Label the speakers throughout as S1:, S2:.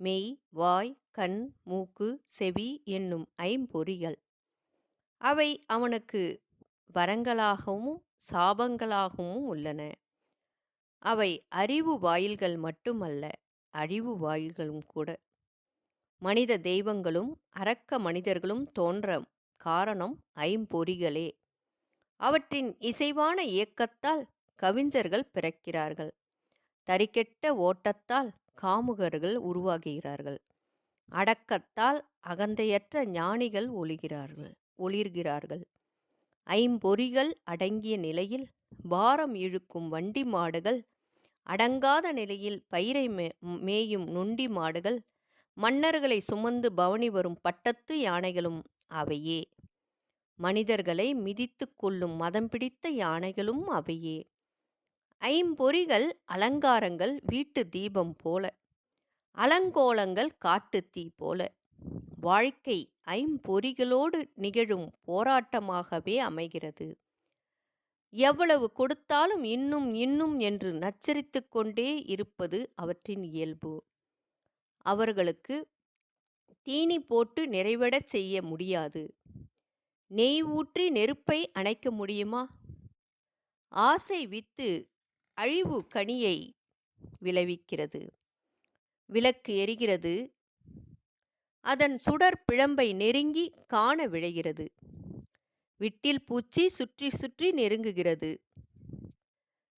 S1: மெய் வாய் கண் மூக்கு செவி என்னும் ஐம்பொறிகள் அவை அவனுக்கு வரங்களாகவும் சாபங்களாகவும் உள்ளன. அவை அறிவு வாயில்கள் மட்டுமல்ல அழிவு வாயில்களும் கூட. மனித தெய்வங்களும் அரக்க மனிதர்களும் தோன்ற காரணம் ஐம்பொறிகளே அவற்றின் இசைவான இயக்கத்தால் கவிஞர்கள் பிறக்கிறார்கள். தறிக்கெட்ட ஓட்டத்தால் காமுகர்கள் உருவாகுகிறார்கள். அடக்கத்தால் அகந்தையற்ற ஞானிகள் ஒளிகிறார்கள் ஒளிர்கிறார்கள். ஐம்பொறிகள் அடங்கிய நிலையில் பாரம் இழுக்கும் வண்டி மாடுகள் அடங்காத நிலையில் பயிரை மேயும் நொண்டி மாடுகள் மன்னர்களை சுமந்து பவனி வரும் பட்டத்து யானைகளும் அவையே. மனிதர்களை மிதித்து கொள்ளும் மதம் பிடித்த யானைகளும் அவையே. ஐம்பொறிகள் அலங்காரங்கள் வீட்டு தீபம் போல அலங்கோலங்கள் காட்டுத்தீ போல. வாழ்க்கை ஐம்பொறிகளோடு நிகழும் போராட்டமாகவே அமைகிறது. எவ்வளவு கொடுத்தாலும் இன்னும் இன்னும் என்று நச்சரித்து கொண்டே இருப்பது அவற்றின் இயல்பு. அவர்களுக்கு தீனி போட்டு நிறைவடச் செய்ய முடியாது. நெய் ஊற்றி நெருப்பை அணைக்க முடியுமா? ஆசை வித்து அழிவு கனியை விளைவிக்கிறது. விளக்கு எரிகிறது. அதன் சுடர் பிழம்பை நெருங்கி காண விழைகிறது. விட்டில் பூச்சி சுற்றி சுற்றி நெருங்குகிறது.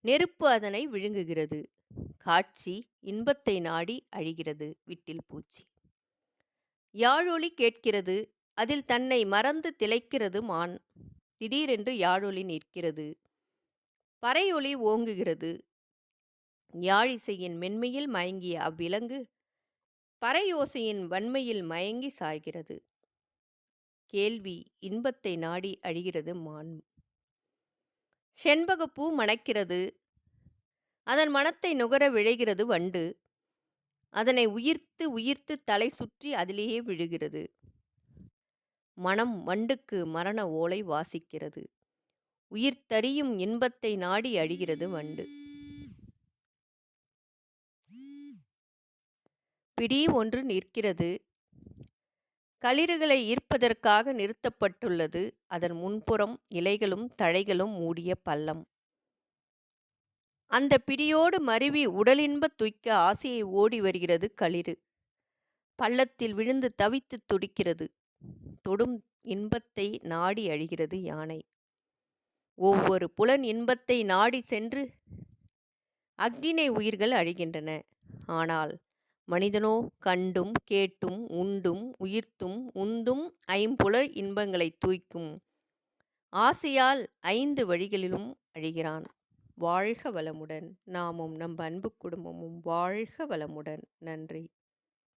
S1: நெருப்பு அதனை விழுங்குகிறது. காட்சி இன்பத்தை நாடி அழிகிறது விட்டில் பூச்சி. யாழொலி கேட்கிறது. அதில் தன்னை மறந்து திளைக்கிறது மான். திடீரென்று யாழொலி நிற்கிறது. பறையொலி ஓங்குகிறது. யாழிசையின் மென்மையில் மயங்கிய அவ்விலங்கு பறையோசையின் வன்மையில் மயங்கி சாய்கிறது. கேள்வி இன்பத்தை நாடி அழிகிறது மான். செண்பகப்பூ மணக்கிறது. அதன் மனத்தை நுகர விழைகிறது வண்டு. அதனை உயிர்த்து உயிர்த்து தலை சுற்றி அதிலேயே விழுகிறது. மனம் வண்டுக்கு மரண ஓலை வாசிக்கிறது. உயிர் தரியும் இன்பத்தை நாடி அழிகிறது வண்டு. பிடி ஒன்று நிற்கிறது. களிறுகளை ஈர்ப்பதற்காக நிறுத்தப்பட்டுள்ளது. அதன் முன்புறம் இலைகளும் தழைகளும் மூடிய பள்ளம். அந்த பிடியோடு மருவி உடலின்ப துய்க்க ஆசையை ஓடி வருகிறது களிறு. பள்ளத்தில் விழுந்து தவித்து துடிக்கிறது. தொடும் இன்பத்தை நாடி அழிகிறது யானை. ஒவ்வொரு புலன் இன்பத்தை நாடி சென்று அக்னினை உயிர்கள் அழிகின்றன. ஆனால் மனிதனோ கண்டும் கேட்டும் உண்டும் உயிர்த்தும் உந்தும் ஐம்புல இன்பங்களைத் தூய்க்கும் ஆசையால் ஐந்து வழிகளிலும் அழிகிறான். வாழ்க வளமுடன். நாமும் நம் அன்பு குடும்பமும் வாழ்க வளமுடன். நன்றி.